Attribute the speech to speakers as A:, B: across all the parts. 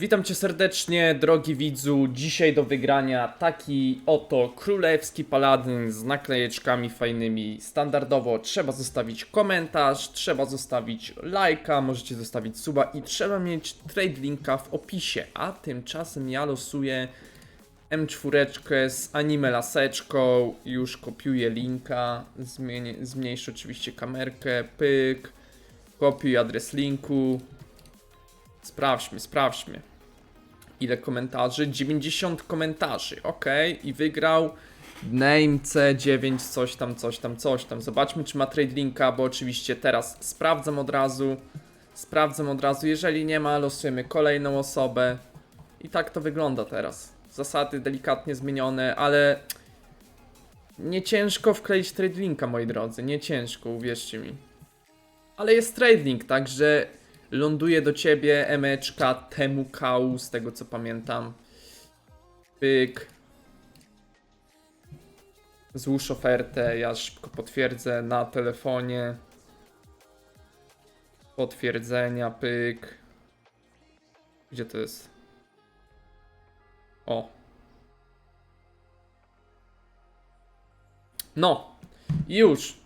A: Witam cię serdecznie, drogi widzu. Dzisiaj do wygrania taki oto królewski paladyn z naklejeczkami fajnymi. Standardowo trzeba zostawić komentarz, trzeba zostawić lajka, możecie zostawić suba i trzeba mieć trade linka w opisie. A tymczasem ja losuję M4 z anime laseczką. Już kopiuję linka, zmienię, zmniejszę oczywiście kamerkę, pyk, kopiuj adres linku. Sprawdźmy, sprawdźmy. Ile komentarzy? 90 komentarzy, ok. I wygrał Name C9, coś tam, coś tam, coś tam. Zobaczmy, czy ma trade linka, bo oczywiście teraz sprawdzam od razu. Sprawdzam od razu. Jeżeli nie ma, losujemy kolejną osobę. I tak to wygląda teraz. Zasady delikatnie zmienione, ale nie ciężko wkleić trade linka, moi drodzy. Nie ciężko, uwierzcie mi. Ale jest trade link, także ląduje do ciebie emeczka temu kału, z tego co pamiętam. Pyk. Złóż ofertę, ja szybko potwierdzę na telefonie. Potwierdzenia, pyk. Gdzie to jest? O. No. Już.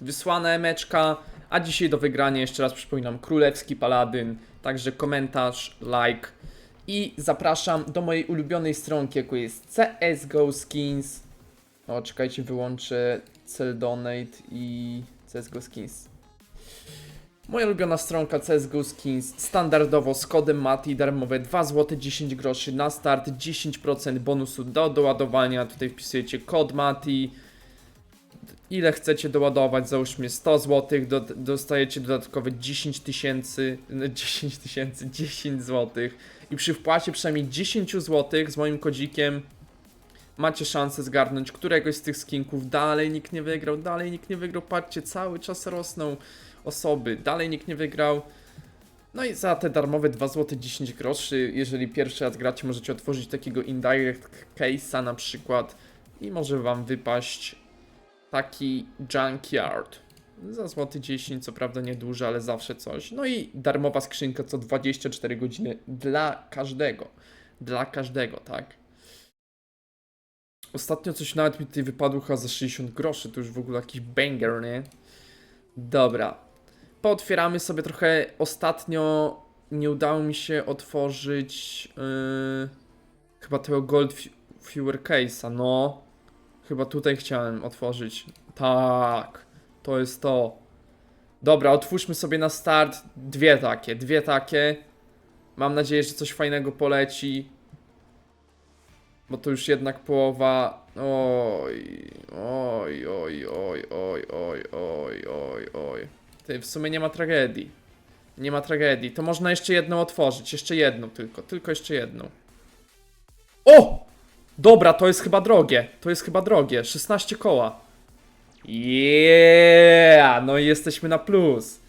A: Wysłana emeczka. A dzisiaj do wygrania jeszcze raz przypominam Królewski Paladyn. Także komentarz, like. I zapraszam do mojej ulubionej stronki, jaką jest CSGO Skins. O, czekajcie, wyłączę cel donate i CSGO Skins. Moja ulubiona stronka CSGO Skins standardowo z kodem MATI darmowe 2 zł 10 groszy na start 10% bonusu do doładowania. Tutaj wpisujecie kod MATI. Ile chcecie doładować, załóżmy 100 zł, do, dostajecie dodatkowe 10 tysięcy, no, 10 tysięcy, 10 zł i przy wpłacie przynajmniej 10 zł z moim kodzikiem macie szansę zgarnąć któregoś z tych skinków. Dalej nikt nie wygrał, dalej nikt nie wygrał, patrzcie, cały czas rosną osoby, dalej nikt nie wygrał. No i za te darmowe 2 zł 10 groszy, jeżeli pierwszy raz gracie, możecie otworzyć takiego indirect case'a na przykład i może wam wypaść taki junkyard. Za złoty 10, co prawda nie duży, ale zawsze coś. No i darmowa skrzynka co 24 godziny dla każdego. Dla każdego, tak? Ostatnio coś nawet mi tutaj wypadło chyba za 60 groszy, to już w ogóle jakiś banger, nie? Dobra. Pootwieramy sobie trochę. Ostatnio nie udało mi się otworzyć yy, chyba tego Gold Fu- Fewer Case'a, no. Chyba tutaj chciałem otworzyć. Tak, to jest to. Dobra, otwórzmy sobie na start dwie takie, dwie takie. Mam nadzieję, że coś fajnego poleci. Bo to już jednak połowa. Oj, oj, oj, oj, oj, oj, oj, oj, oj. Ty, w sumie nie ma tragedii. Nie ma tragedii. To można jeszcze jedną otworzyć. Jeszcze jedną tylko. Tylko jeszcze jedną. O! Dobra, to jest chyba drogie. To jest chyba drogie. 16 koła. Yeah! No i jesteśmy na plus.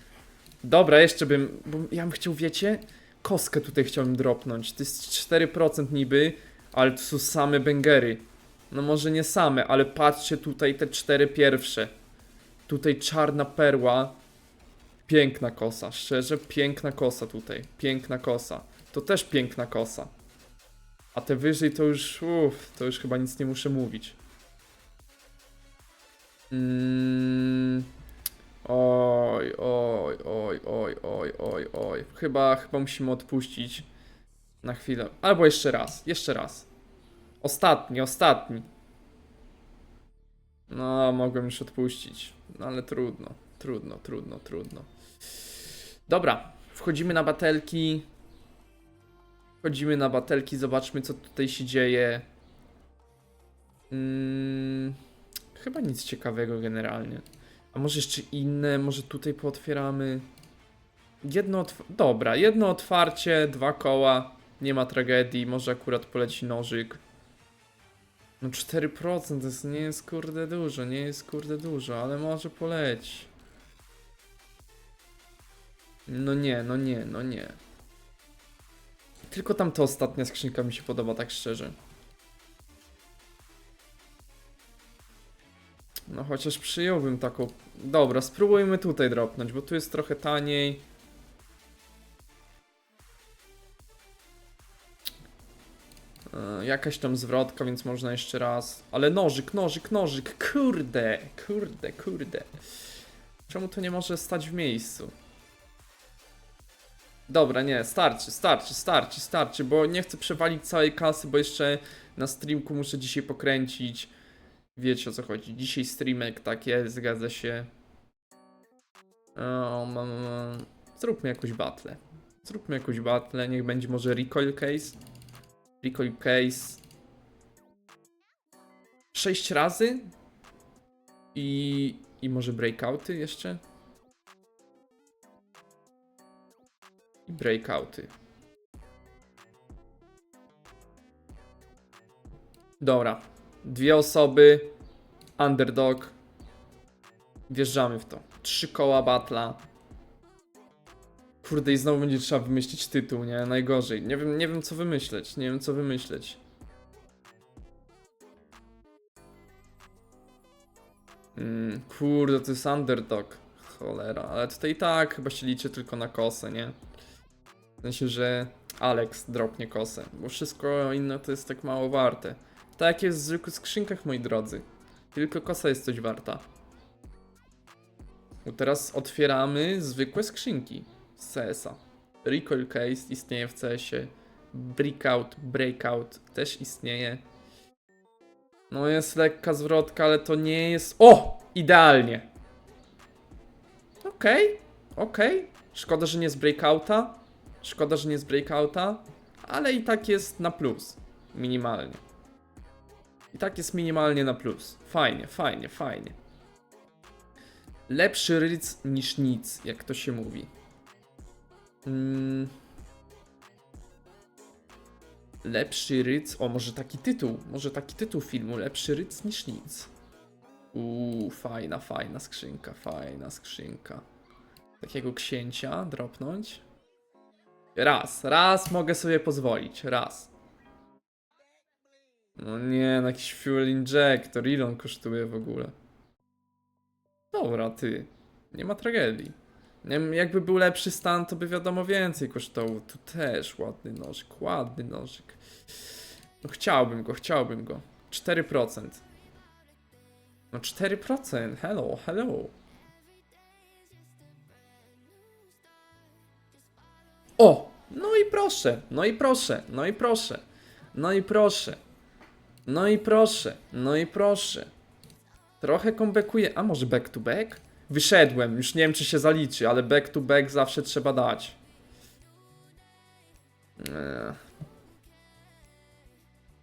A: Dobra, jeszcze bym. Bo ja bym chciał, wiecie, kostkę tutaj chciałbym dropnąć. To jest 4% niby, ale to są same bęgery. No może nie same, ale patrzcie tutaj te cztery pierwsze. Tutaj czarna perła. Piękna kosa, szczerze, piękna kosa tutaj. Piękna kosa. To też piękna kosa. A te wyżej to już, uff, to już chyba nic nie muszę mówić. Mm. Oj, oj, oj, oj, oj, oj, oj. Chyba, chyba musimy odpuścić na chwilę. Albo jeszcze raz, jeszcze raz. Ostatni, ostatni. No, mogłem już odpuścić. No ale trudno, trudno, trudno, trudno. Dobra, wchodzimy na batelki. Wchodzimy na batelki, zobaczmy co tutaj się dzieje. Mm, chyba nic ciekawego generalnie. A może jeszcze inne, może tutaj pootwieramy. Jedno Dobra, jedno otwarcie, dwa koła, nie ma tragedii, może akurat poleci nożyk. No 4% to jest, nie jest kurde dużo, nie jest kurde dużo, ale może poleci. No nie, no nie, no nie. Tylko tamta ostatnia skrzynka mi się podoba, tak szczerze. No chociaż przyjąłbym taką. Dobra, spróbujmy tutaj dropnąć, bo tu jest trochę taniej. E, Jakaś tam zwrotka, więc można jeszcze raz. Ale nożyk, nożyk, nożyk. Kurde, kurde, kurde. Czemu to nie może stać w miejscu? Dobra, nie, starczy, starczy, starczy, starczy, bo nie chcę przewalić całej kasy, bo jeszcze na streamku muszę dzisiaj pokręcić. Wiecie o co chodzi. Dzisiaj streamek, tak jest, zgadza się. O, mam. Zróbmy jakąś battle. Zróbmy jakąś battle, niech będzie może recoil case. Recoil case. 6 razy. I, I może breakouty jeszcze? I breakouty. Dobra. Dwie osoby. Underdog. Wjeżdżamy w to. Trzy koła batla. Kurde, i znowu będzie trzeba wymyślić tytuł, nie? Najgorzej. Nie wiem, nie wiem co wymyśleć. Nie wiem co wymyśleć. Mm, kurde, to jest underdog. Cholera, ale tutaj i tak chyba się liczy tylko na kosę, nie? W sensie, że Alex dropnie kosę, bo wszystko inne to jest tak mało warte. Tak jest w zwykłych skrzynkach, moi drodzy. Tylko kosa jest coś warta. Bo teraz otwieramy zwykłe skrzynki z CS-a. Recoil Case istnieje w CS-ie. Breakout, Breakout też istnieje. No jest lekka zwrotka, ale to nie jest... O! Idealnie! Okej, okej. Szkoda, że nie z Breakouta. Szkoda, że nie z Breakouta. Ale i tak jest na plus. Minimalnie. I tak jest minimalnie na plus. Fajnie, fajnie, fajnie. Lepszy ryc niż nic, jak to się mówi. Mm. Lepszy ryc. O, może taki tytuł. Może taki tytuł filmu. Lepszy ryc niż nic. Uuu, fajna, fajna skrzynka, fajna skrzynka. Takiego księcia dropnąć. Raz, raz mogę sobie pozwolić. Raz. No nie, no jakiś fuel injector. Ile on kosztuje w ogóle? Dobra, ty. Nie ma tragedii. Nie wiem, jakby był lepszy stan, to by wiadomo więcej kosztowało. Tu też ładny nożyk, ładny nożyk. No chciałbym go, chciałbym go. 4%. No 4%, hello, hello. O! No i proszę, no i proszę, no i proszę, no i proszę, no i proszę, no i proszę. Trochę kombekuję, a może back to back? Wyszedłem, już nie wiem czy się zaliczy, ale back to back zawsze trzeba dać. Eee.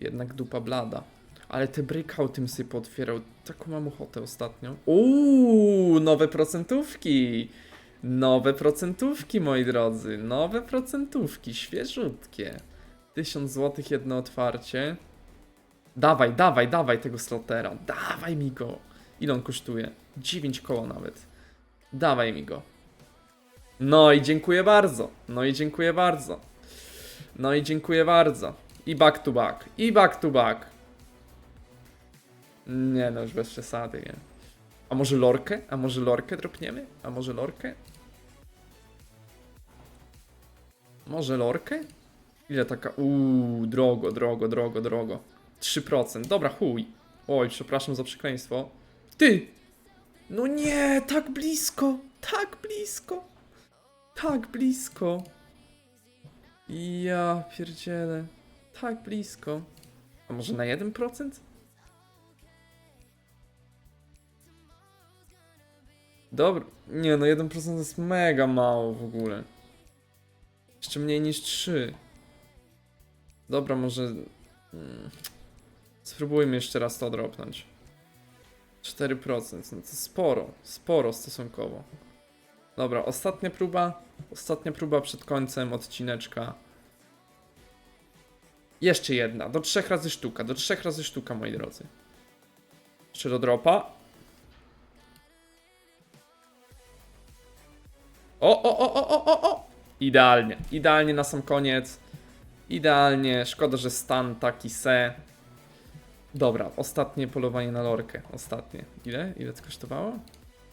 A: Jednak dupa blada. Ale te breakouty mi sobie pootwierał. Taką mam ochotę ostatnio. Uuu, nowe procentówki. Nowe procentówki, moi drodzy. Nowe procentówki, świeżutkie. 1000 zł jedno otwarcie. Dawaj, dawaj, dawaj tego slotera. Dawaj mi go. Ile on kosztuje? 9 koło nawet. Dawaj mi go. No i dziękuję bardzo. No i dziękuję bardzo. No i dziękuję bardzo. I back to back. I back to back. Nie no, już bez przesady, nie. A może lorkę? A może lorkę dropniemy? A może lorkę? Może lorkę? Ile taka? Uuu, drogo, drogo, drogo, drogo. 3%. Dobra, chuj. Oj, przepraszam za przekleństwo. Ty! No nie, tak blisko! Tak blisko! Tak blisko! Ja pierdzielę. Tak blisko. A może na 1%? Dobra, nie no 1% to jest mega mało w ogóle. Jeszcze mniej niż 3. Dobra, może... Mm. Spróbujmy jeszcze raz to dropnąć. 4%, no to sporo, sporo stosunkowo. Dobra, ostatnia próba, ostatnia próba przed końcem odcineczka. Jeszcze jedna, do trzech razy sztuka, do trzech razy sztuka, moi drodzy. Jeszcze do dropa. O, o, o, o, o, o, o! Idealnie, idealnie na sam koniec. Idealnie, szkoda, że stan taki se. Dobra, ostatnie polowanie na lorkę. Ostatnie. Ile? Ile to kosztowało?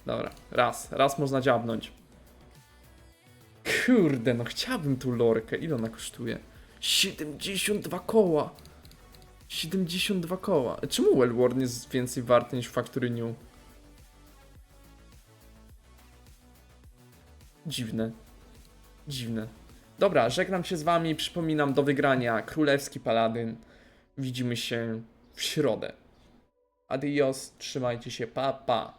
A: Dobra, raz. Raz można dziabnąć. Kurde, no chciałbym tu lorkę. Ile ona kosztuje? 72 koła. 72 koła. Czemu Wellworn jest więcej warty niż Factory New? Dziwne. Dziwne. Dobra, żegnam się z wami. Przypominam do wygrania Królewski Paladyn. Widzimy się w środę. Adios, trzymajcie się, pa pa.